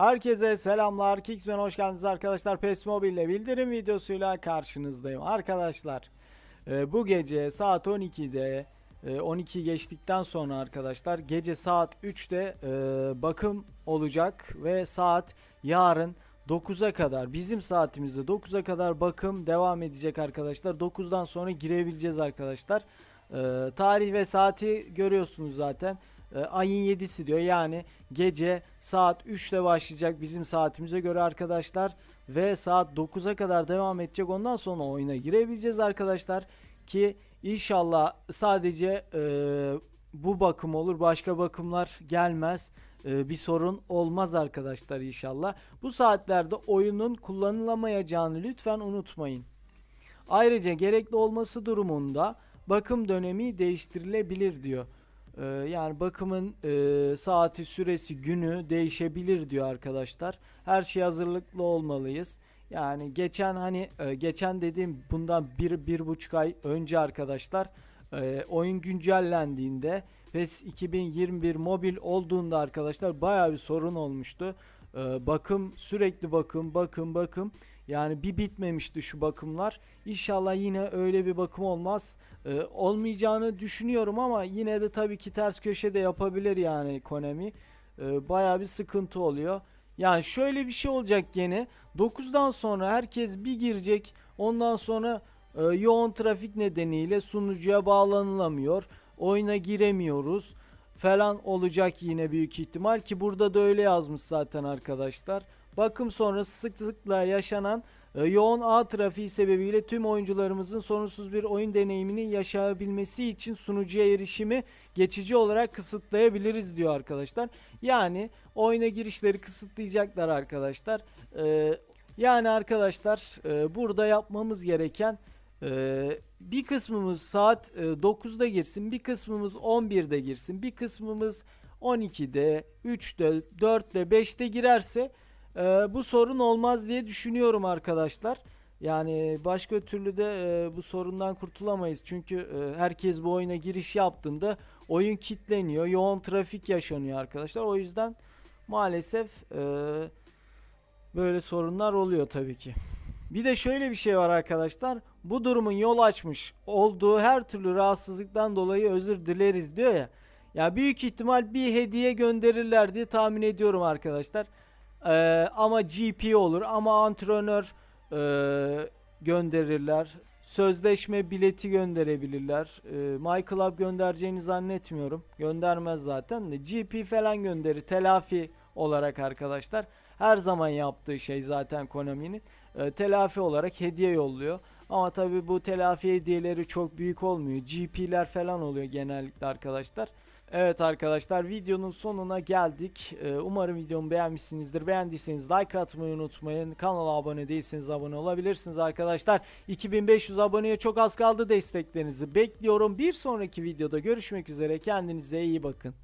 Herkese selamlar. Kicksman hoş geldiniz arkadaşlar. PES Mobile ile bildirim videosuyla karşınızdayım. Arkadaşlar e, bu gece saat 12'de e, 12 geçtikten sonra arkadaşlar gece saat 3'te e, bakım olacak ve saat yarın 9'a kadar bizim saatimizde 9'a kadar bakım devam edecek arkadaşlar. 9'dan sonra girebileceğiz arkadaşlar. E, tarih ve saati görüyorsunuz zaten. E, ayın 7'si diyor. Yani gece saat 3'te başlayacak bizim saatimize göre arkadaşlar ve saat 9'a kadar devam edecek. Ondan sonra oyuna girebileceğiz arkadaşlar ki inşallah sadece e, bu bakım olur. Başka bakımlar gelmez. E, bir sorun olmaz arkadaşlar inşallah. Bu saatlerde oyunun kullanılamayacağını lütfen unutmayın. Ayrıca gerekli olması durumunda bakım dönemi değiştirilebilir diyor. Ee, yani bakımın e, saati, süresi, günü değişebilir diyor arkadaşlar. Her şey hazırlıklı olmalıyız. Yani geçen hani e, geçen dediğim bundan bir, bir buçuk ay önce arkadaşlar e, oyun güncellendiğinde PES 2021 mobil olduğunda arkadaşlar baya bir sorun olmuştu. E, bakım sürekli bakım bakım bakım yani bir bitmemişti şu bakımlar. İnşallah yine öyle bir bakım olmaz. Ee, olmayacağını düşünüyorum ama yine de tabii ki ters köşe de yapabilir yani Konami. Ee, Baya bir sıkıntı oluyor. Yani şöyle bir şey olacak gene. 9'dan sonra herkes bir girecek. Ondan sonra e, yoğun trafik nedeniyle sunucuya bağlanılamıyor. Oyuna giremiyoruz falan olacak yine büyük ihtimal ki burada da öyle yazmış zaten arkadaşlar. Bakım sonrası sıklıkla yaşanan e, yoğun ağ trafiği sebebiyle tüm oyuncularımızın sorunsuz bir oyun deneyimini yaşayabilmesi için sunucuya erişimi geçici olarak kısıtlayabiliriz diyor arkadaşlar. Yani oyuna girişleri kısıtlayacaklar arkadaşlar. E, yani arkadaşlar e, burada yapmamız gereken bir kısmımız saat e, 9'da girsin, bir kısmımız 11'de girsin, bir kısmımız 12'de, 3'te, 4'te, 5'te girerse e, bu sorun olmaz diye düşünüyorum arkadaşlar. Yani başka türlü de e, bu sorundan kurtulamayız. Çünkü e, herkes bu oyuna giriş yaptığında oyun kilitleniyor. Yoğun trafik yaşanıyor arkadaşlar. O yüzden maalesef e, böyle sorunlar oluyor tabii ki. Bir de şöyle bir şey var arkadaşlar. Bu durumun yol açmış olduğu her türlü rahatsızlıktan dolayı özür dileriz diyor ya. Ya büyük ihtimal bir hediye gönderirler diye tahmin ediyorum arkadaşlar. Ee, ama GP olur ama antrenör e, gönderirler. Sözleşme bileti gönderebilirler. Ee, My Club göndereceğini zannetmiyorum. Göndermez zaten de. GP falan gönderir. Telafi olarak arkadaşlar. Her zaman yaptığı şey zaten Konami'nin. Ee, telafi olarak hediye yolluyor. Ama tabi bu telafi hediyeleri çok büyük olmuyor. GP'ler falan oluyor genellikle arkadaşlar. Evet arkadaşlar videonun sonuna geldik. Ee, umarım videomu beğenmişsinizdir. Beğendiyseniz like atmayı unutmayın. Kanala abone değilseniz abone olabilirsiniz arkadaşlar. 2500 aboneye çok az kaldı desteklerinizi bekliyorum. Bir sonraki videoda görüşmek üzere. Kendinize iyi bakın.